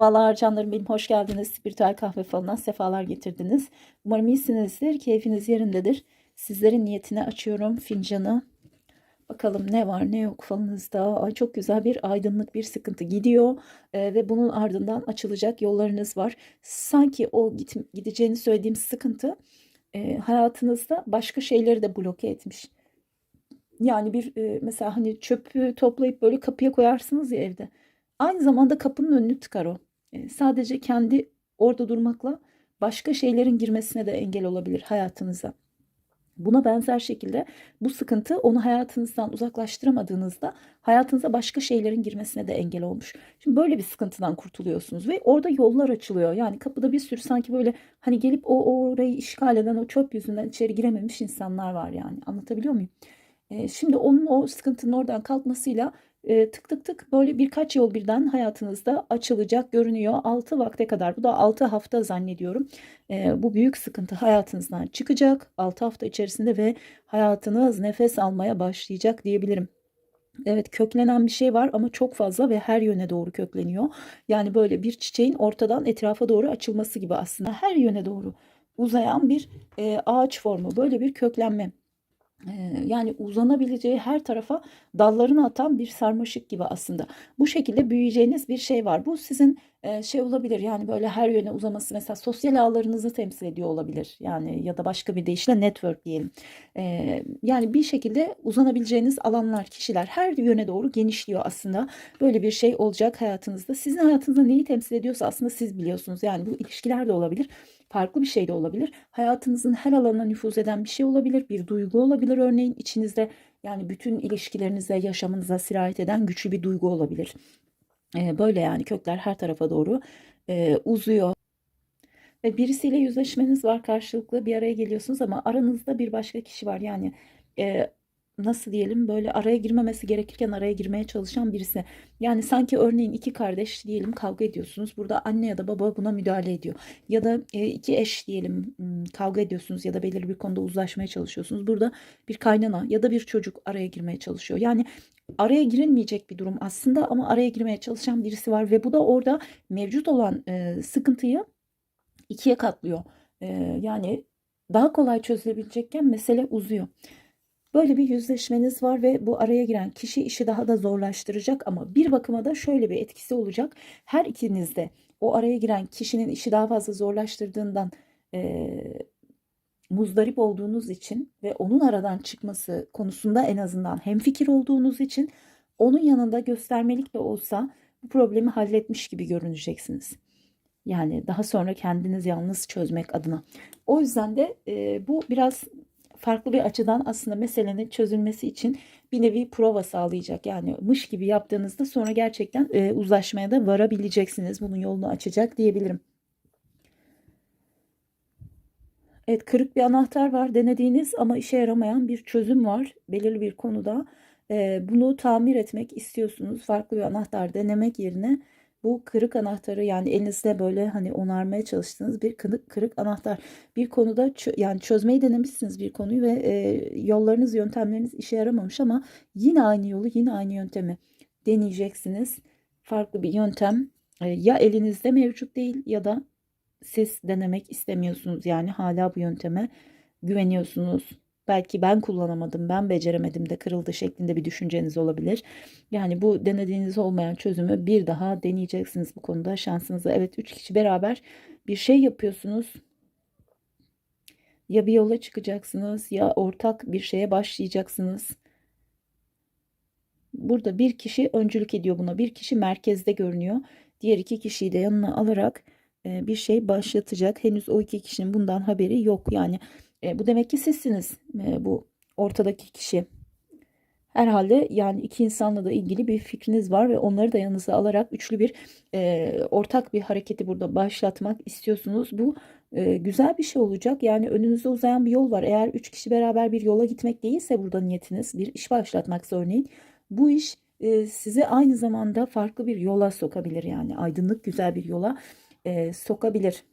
Merhabalar canlarım benim hoş geldiniz. Spiritüel kahve falına sefalar getirdiniz. Umarım iyisinizdir, keyfiniz yerindedir. Sizlerin niyetine açıyorum fincanı. Bakalım ne var ne yok falınızda. Ay çok güzel bir aydınlık bir sıkıntı gidiyor Ee, ve bunun ardından açılacak yollarınız var. Sanki o git, gideceğini söylediğim sıkıntı e, hayatınızda başka şeyleri de bloke etmiş. Yani bir e, mesela hani çöpü toplayıp böyle kapıya koyarsınız ya evde. Aynı zamanda kapının önünü tıkar o. Sadece kendi orada durmakla başka şeylerin girmesine de engel olabilir hayatınıza. Buna benzer şekilde bu sıkıntı onu hayatınızdan uzaklaştıramadığınızda hayatınıza başka şeylerin girmesine de engel olmuş. Şimdi böyle bir sıkıntıdan kurtuluyorsunuz ve orada yollar açılıyor. Yani kapıda bir sürü sanki böyle hani gelip o orayı işgal eden o çöp yüzünden içeri girememiş insanlar var yani. Anlatabiliyor muyum? Şimdi onun o sıkıntının oradan kalkmasıyla e, tık tık tık böyle birkaç yol birden hayatınızda açılacak görünüyor. 6 vakte kadar bu da 6 hafta zannediyorum. E, bu büyük sıkıntı hayatınızdan çıkacak 6 hafta içerisinde ve hayatınız nefes almaya başlayacak diyebilirim. Evet köklenen bir şey var ama çok fazla ve her yöne doğru kökleniyor. Yani böyle bir çiçeğin ortadan etrafa doğru açılması gibi aslında her yöne doğru uzayan bir e, ağaç formu böyle bir köklenme. Yani uzanabileceği her tarafa dallarını atan bir sarmaşık gibi aslında. Bu şekilde büyüyeceğiniz bir şey var. Bu sizin şey olabilir yani böyle her yöne uzaması mesela sosyal ağlarınızı temsil ediyor olabilir. Yani ya da başka bir deyişle network diyelim. Eee, yani bir şekilde uzanabileceğiniz alanlar, kişiler her yöne doğru genişliyor aslında. Böyle bir şey olacak hayatınızda. Sizin hayatınızda neyi temsil ediyorsa aslında siz biliyorsunuz. Yani bu ilişkiler de olabilir farklı bir şey de olabilir. Hayatınızın her alanına nüfuz eden bir şey olabilir. Bir duygu olabilir örneğin içinizde yani bütün ilişkilerinize, yaşamınıza sirayet eden güçlü bir duygu olabilir. Böyle yani kökler her tarafa doğru uzuyor. Ve birisiyle yüzleşmeniz var karşılıklı bir araya geliyorsunuz ama aranızda bir başka kişi var. Yani nasıl diyelim böyle araya girmemesi gerekirken araya girmeye çalışan birisi. Yani sanki örneğin iki kardeş diyelim kavga ediyorsunuz. Burada anne ya da baba buna müdahale ediyor. Ya da iki eş diyelim kavga ediyorsunuz ya da belirli bir konuda uzlaşmaya çalışıyorsunuz. Burada bir kaynana ya da bir çocuk araya girmeye çalışıyor. Yani araya girilmeyecek bir durum aslında ama araya girmeye çalışan birisi var ve bu da orada mevcut olan e, sıkıntıyı ikiye katlıyor. E, yani daha kolay çözülebilecekken mesele uzuyor. Böyle bir yüzleşmeniz var ve bu araya giren kişi işi daha da zorlaştıracak ama bir bakıma da şöyle bir etkisi olacak. Her ikiniz de o araya giren kişinin işi daha fazla zorlaştırdığından e, muzdarip olduğunuz için ve onun aradan çıkması konusunda en azından hemfikir olduğunuz için onun yanında göstermelik de olsa bu problemi halletmiş gibi görüneceksiniz. Yani daha sonra kendiniz yalnız çözmek adına. O yüzden de e, bu biraz farklı bir açıdan aslında meselenin çözülmesi için bir nevi prova sağlayacak. Yani mış gibi yaptığınızda sonra gerçekten e, uzlaşmaya da varabileceksiniz. Bunun yolunu açacak diyebilirim. Evet kırık bir anahtar var denediğiniz ama işe yaramayan bir çözüm var belirli bir konuda. E, bunu tamir etmek istiyorsunuz. Farklı bir anahtar denemek yerine bu kırık anahtarı yani elinizde böyle hani onarmaya çalıştığınız bir kırık, kırık anahtar. Bir konuda çö yani çözmeyi denemişsiniz bir konuyu ve e, yollarınız, yöntemleriniz işe yaramamış ama yine aynı yolu, yine aynı yöntemi deneyeceksiniz. Farklı bir yöntem e, ya elinizde mevcut değil ya da siz denemek istemiyorsunuz. Yani hala bu yönteme güveniyorsunuz belki ben kullanamadım, ben beceremedim de kırıldı şeklinde bir düşünceniz olabilir. Yani bu denediğiniz olmayan çözümü bir daha deneyeceksiniz bu konuda şansınıza. Evet 3 kişi beraber bir şey yapıyorsunuz. Ya bir yola çıkacaksınız ya ortak bir şeye başlayacaksınız. Burada bir kişi öncülük ediyor buna. Bir kişi merkezde görünüyor. Diğer iki kişiyi de yanına alarak bir şey başlatacak. Henüz o iki kişinin bundan haberi yok. Yani e, bu demek ki sizsiniz e, bu ortadaki kişi. Herhalde yani iki insanla da ilgili bir fikriniz var ve onları da yanınıza alarak üçlü bir e, ortak bir hareketi burada başlatmak istiyorsunuz. Bu e, güzel bir şey olacak. Yani önünüzde uzayan bir yol var. Eğer üç kişi beraber bir yola gitmek değilse burada niyetiniz bir iş başlatmaksa örneğin bu iş e, sizi aynı zamanda farklı bir yola sokabilir. Yani aydınlık güzel bir yola e, sokabilir.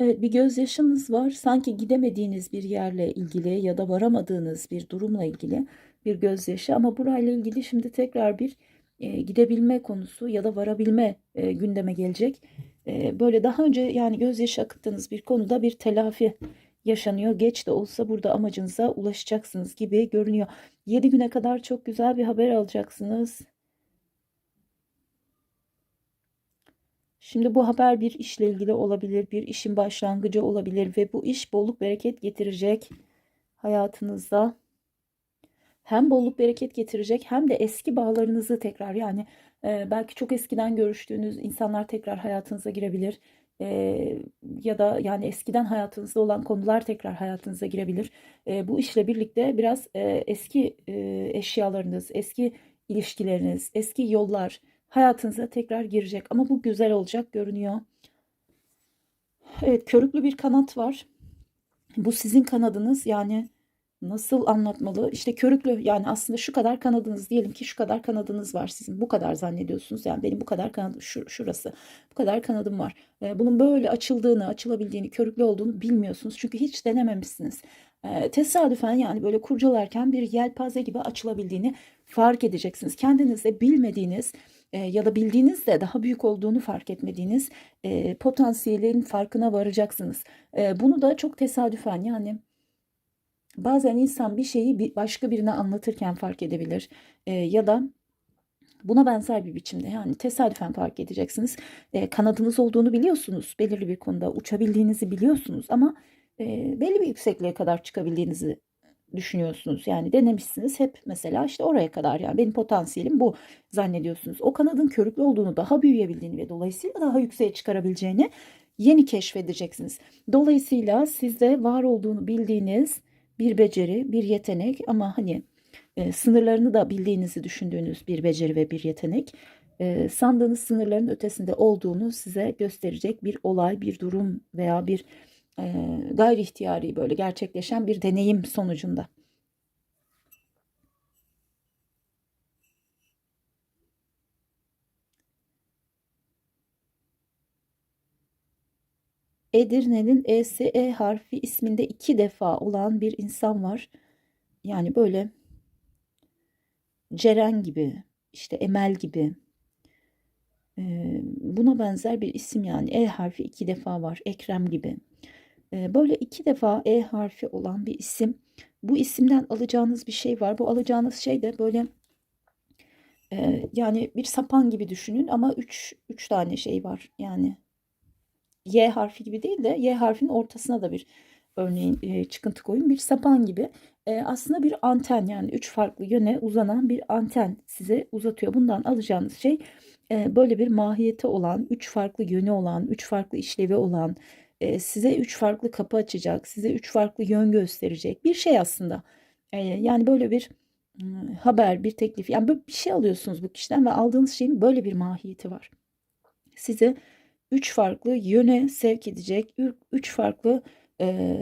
Evet, bir gözyaşınız var. Sanki gidemediğiniz bir yerle ilgili ya da varamadığınız bir durumla ilgili bir gözyaşı ama burayla ilgili şimdi tekrar bir e, gidebilme konusu ya da varabilme e, gündeme gelecek. E, böyle daha önce yani gözyaşı akıttığınız bir konuda bir telafi yaşanıyor. Geç de olsa burada amacınıza ulaşacaksınız gibi görünüyor. 7 güne kadar çok güzel bir haber alacaksınız. Şimdi bu haber bir işle ilgili olabilir, bir işin başlangıcı olabilir ve bu iş bolluk bereket getirecek hayatınızda. Hem bolluk bereket getirecek hem de eski bağlarınızı tekrar yani e, belki çok eskiden görüştüğünüz insanlar tekrar hayatınıza girebilir. E, ya da yani eskiden hayatınızda olan konular tekrar hayatınıza girebilir. E, bu işle birlikte biraz e, eski e, eşyalarınız, eski ilişkileriniz, eski yollar hayatınıza tekrar girecek. Ama bu güzel olacak görünüyor. Evet körüklü bir kanat var. Bu sizin kanadınız yani nasıl anlatmalı? İşte körüklü yani aslında şu kadar kanadınız diyelim ki şu kadar kanadınız var sizin. Bu kadar zannediyorsunuz. Yani benim bu kadar kanadım şu, şurası. Bu kadar kanadım var. Ee, bunun böyle açıldığını, açılabildiğini, körüklü olduğunu bilmiyorsunuz. Çünkü hiç denememişsiniz. Ee, tesadüfen yani böyle kurcalarken bir yelpaze gibi açılabildiğini fark edeceksiniz. Kendinizde bilmediğiniz e, ya da bildiğinizde daha büyük olduğunu fark etmediğiniz e, potansiyelin farkına varacaksınız. E, bunu da çok tesadüfen yani bazen insan bir şeyi başka birine anlatırken fark edebilir e, ya da Buna benzer bir biçimde yani tesadüfen fark edeceksiniz. E, kanadınız olduğunu biliyorsunuz. Belirli bir konuda uçabildiğinizi biliyorsunuz ama e, belli bir yüksekliğe kadar çıkabildiğinizi düşünüyorsunuz. Yani denemişsiniz hep mesela işte oraya kadar yani benim potansiyelim bu zannediyorsunuz. O kanadın körüklü olduğunu, daha büyüyebildiğini ve dolayısıyla daha yükseğe çıkarabileceğini yeni keşfedeceksiniz. Dolayısıyla sizde var olduğunu bildiğiniz bir beceri, bir yetenek ama hani e, sınırlarını da bildiğinizi düşündüğünüz bir beceri ve bir yetenek e, sandığınız sınırların ötesinde olduğunu size gösterecek bir olay, bir durum veya bir e, gayri ihtiyari böyle gerçekleşen bir deneyim sonucunda. Edirne'nin E'si E harfi isminde iki defa olan bir insan var. Yani böyle Ceren gibi, işte Emel gibi. Ee, buna benzer bir isim yani. E harfi iki defa var. Ekrem gibi. Ee, böyle iki defa E harfi olan bir isim. Bu isimden alacağınız bir şey var. Bu alacağınız şey de böyle e, yani bir sapan gibi düşünün ama üç, üç tane şey var. Yani Y harfi gibi değil de Y harfinin ortasına da bir örneğin e, çıkıntı koyun. Bir sapan gibi e, aslında bir anten yani üç farklı yöne uzanan bir anten size uzatıyor. Bundan alacağınız şey e, böyle bir mahiyeti olan, üç farklı yönü olan, üç farklı işlevi olan, e, size üç farklı kapı açacak, size üç farklı yön gösterecek bir şey aslında. E, yani böyle bir haber, bir teklif, yani böyle bir şey alıyorsunuz bu kişiden ve aldığınız şeyin böyle bir mahiyeti var. Size üç farklı yöne sevk edecek, üç farklı e,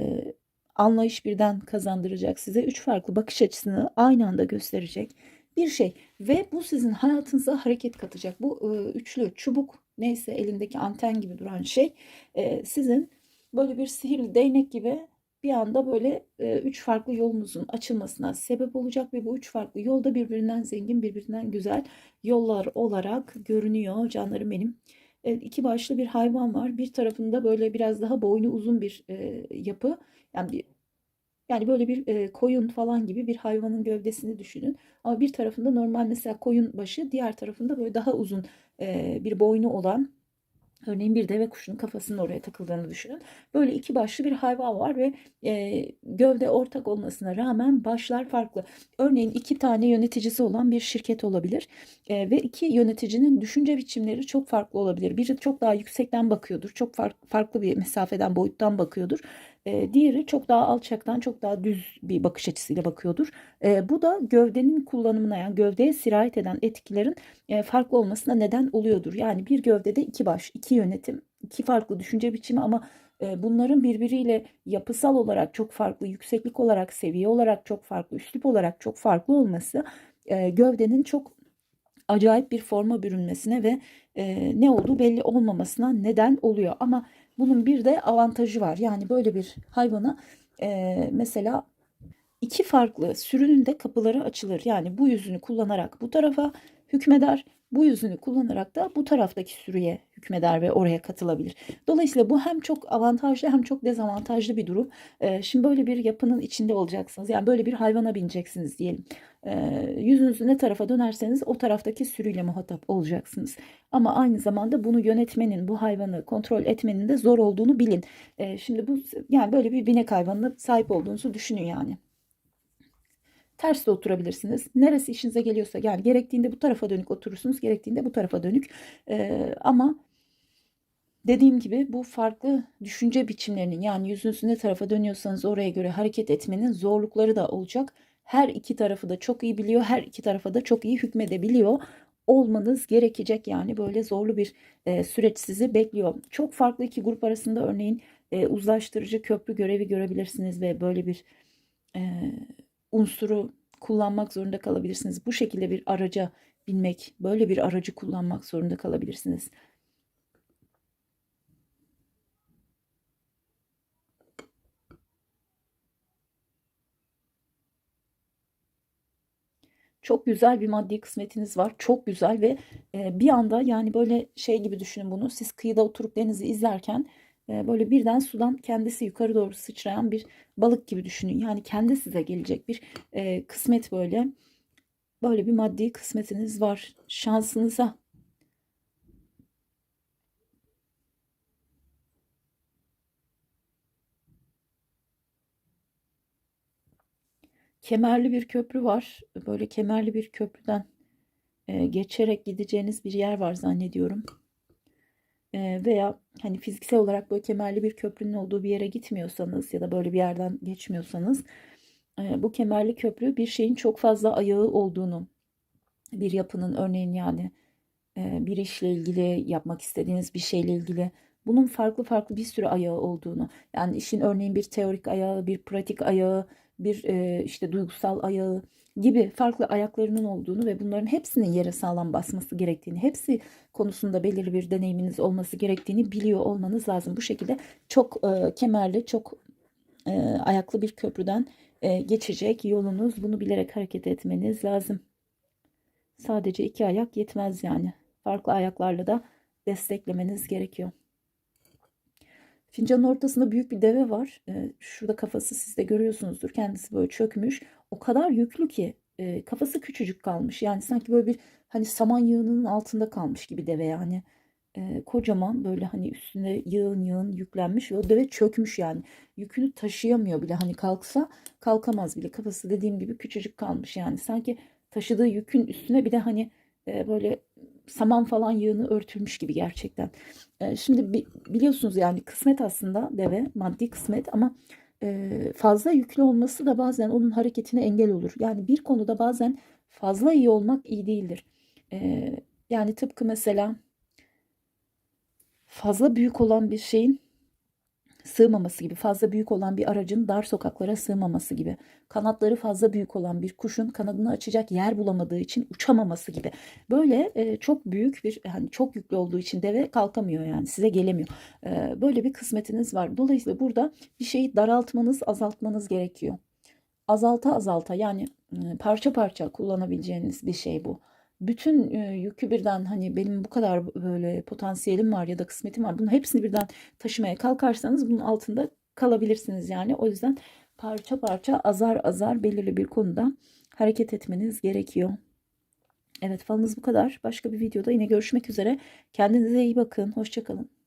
anlayış birden kazandıracak size, üç farklı bakış açısını aynı anda gösterecek bir şey ve bu sizin hayatınıza hareket katacak. Bu e, üçlü çubuk neyse elindeki anten gibi duran şey e, sizin böyle bir sihirli değnek gibi bir anda böyle e, üç farklı yolunuzun açılmasına sebep olacak ve bu üç farklı yolda birbirinden zengin, birbirinden güzel yollar olarak görünüyor canlarım benim. İki başlı bir hayvan var. Bir tarafında böyle biraz daha boynu uzun bir e, yapı. Yani bir yani böyle bir e, koyun falan gibi bir hayvanın gövdesini düşünün. Ama bir tarafında normal mesela koyun başı, diğer tarafında böyle daha uzun e, bir boynu olan Örneğin bir deve kuşunun kafasının oraya takıldığını düşünün. Böyle iki başlı bir hayvan var ve e, gövde ortak olmasına rağmen başlar farklı. Örneğin iki tane yöneticisi olan bir şirket olabilir e, ve iki yöneticinin düşünce biçimleri çok farklı olabilir. Biri çok daha yüksekten bakıyordur, çok fark, farklı bir mesafeden, boyuttan bakıyordur. E, diğeri çok daha alçaktan, çok daha düz bir bakış açısıyla bakıyordur. E, bu da gövdenin kullanımına yani gövdeye sirayet eden etkilerin e, farklı olmasına neden oluyordur. Yani bir gövdede iki baş, iki yönetim, iki farklı düşünce biçimi ama e, bunların birbiriyle yapısal olarak çok farklı, yükseklik olarak, seviye olarak çok farklı, üslup olarak çok farklı olması e, gövdenin çok acayip bir forma bürünmesine ve e, ne olduğu belli olmamasına neden oluyor. Ama Bunun bir de avantajı var. Yani böyle bir hayvana e, mesela iki farklı sürünün de kapıları açılır. Yani bu yüzünü kullanarak bu tarafa hükmeder, bu yüzünü kullanarak da bu taraftaki sürüye hükmeder ve oraya katılabilir. Dolayısıyla bu hem çok avantajlı hem çok dezavantajlı bir durum. Ee, şimdi böyle bir yapının içinde olacaksınız. Yani böyle bir hayvana bineceksiniz diyelim. Ee, yüzünüzü ne tarafa dönerseniz o taraftaki sürüyle muhatap olacaksınız. Ama aynı zamanda bunu yönetmenin, bu hayvanı kontrol etmenin de zor olduğunu bilin. Ee, şimdi bu yani böyle bir binek hayvanına sahip olduğunuzu düşünün yani. Ters de oturabilirsiniz. Neresi işinize geliyorsa yani gerektiğinde bu tarafa dönük oturursunuz, gerektiğinde bu tarafa dönük. Ee, ama dediğim gibi bu farklı düşünce biçimlerinin yani yüzünüzü ne tarafa dönüyorsanız oraya göre hareket etmenin zorlukları da olacak. Her iki tarafı da çok iyi biliyor, her iki tarafa da çok iyi hükmedebiliyor olmanız gerekecek yani böyle zorlu bir e, süreç sizi bekliyor. Çok farklı iki grup arasında örneğin e, uzlaştırıcı köprü görevi görebilirsiniz ve böyle bir e, unsuru kullanmak zorunda kalabilirsiniz. Bu şekilde bir araca binmek, böyle bir aracı kullanmak zorunda kalabilirsiniz. Çok güzel bir maddi kısmetiniz var. Çok güzel ve e, bir anda yani böyle şey gibi düşünün bunu. Siz kıyıda oturup denizi izlerken e, böyle birden sudan kendisi yukarı doğru sıçrayan bir balık gibi düşünün. Yani kendi size gelecek bir e, kısmet böyle. Böyle bir maddi kısmetiniz var. Şansınıza kemerli bir köprü var. Böyle kemerli bir köprüden e, geçerek gideceğiniz bir yer var zannediyorum. E, veya hani fiziksel olarak böyle kemerli bir köprünün olduğu bir yere gitmiyorsanız ya da böyle bir yerden geçmiyorsanız e, bu kemerli köprü bir şeyin çok fazla ayağı olduğunu bir yapının örneğin yani e, bir işle ilgili yapmak istediğiniz bir şeyle ilgili bunun farklı farklı bir sürü ayağı olduğunu yani işin örneğin bir teorik ayağı bir pratik ayağı bir e, işte duygusal ayağı gibi farklı ayaklarının olduğunu ve bunların hepsinin yere sağlam basması gerektiğini, hepsi konusunda belirli bir deneyiminiz olması gerektiğini biliyor olmanız lazım. Bu şekilde çok e, kemerli, çok e, ayaklı bir köprüden e, geçecek yolunuz. Bunu bilerek hareket etmeniz lazım. Sadece iki ayak yetmez yani. Farklı ayaklarla da desteklemeniz gerekiyor. Fincanın ortasında büyük bir deve var. E, şurada kafası siz de görüyorsunuzdur. Kendisi böyle çökmüş. O kadar yüklü ki e, kafası küçücük kalmış. Yani sanki böyle bir hani saman yığınının altında kalmış gibi deve yani. E, kocaman böyle hani üstüne yığın yığın yüklenmiş ve o deve çökmüş yani. Yükünü taşıyamıyor bile hani kalksa kalkamaz bile. Kafası dediğim gibi küçücük kalmış yani. Sanki taşıdığı yükün üstüne bir de hani e, böyle saman falan yığını örtülmüş gibi gerçekten. E, şimdi biliyorsunuz yani kısmet aslında deve maddi kısmet ama e, fazla yüklü olması da bazen onun hareketine engel olur. Yani bir konuda bazen fazla iyi olmak iyi değildir. E, yani tıpkı mesela fazla büyük olan bir şeyin sığmaması gibi fazla büyük olan bir aracın dar sokaklara sığmaması gibi kanatları fazla büyük olan bir kuşun kanadını açacak yer bulamadığı için uçamaması gibi. Böyle e, çok büyük bir hani çok yüklü olduğu için deve kalkamıyor yani size gelemiyor. E, böyle bir kısmetiniz var. Dolayısıyla burada bir şeyi daraltmanız azaltmanız gerekiyor. Azalta azalta yani e, parça parça kullanabileceğiniz bir şey bu bütün yükü birden hani benim bu kadar böyle potansiyelim var ya da kısmetim var. Bunun hepsini birden taşımaya kalkarsanız bunun altında kalabilirsiniz yani. O yüzden parça parça azar azar belirli bir konuda hareket etmeniz gerekiyor. Evet falınız bu kadar. Başka bir videoda yine görüşmek üzere. Kendinize iyi bakın. Hoşçakalın.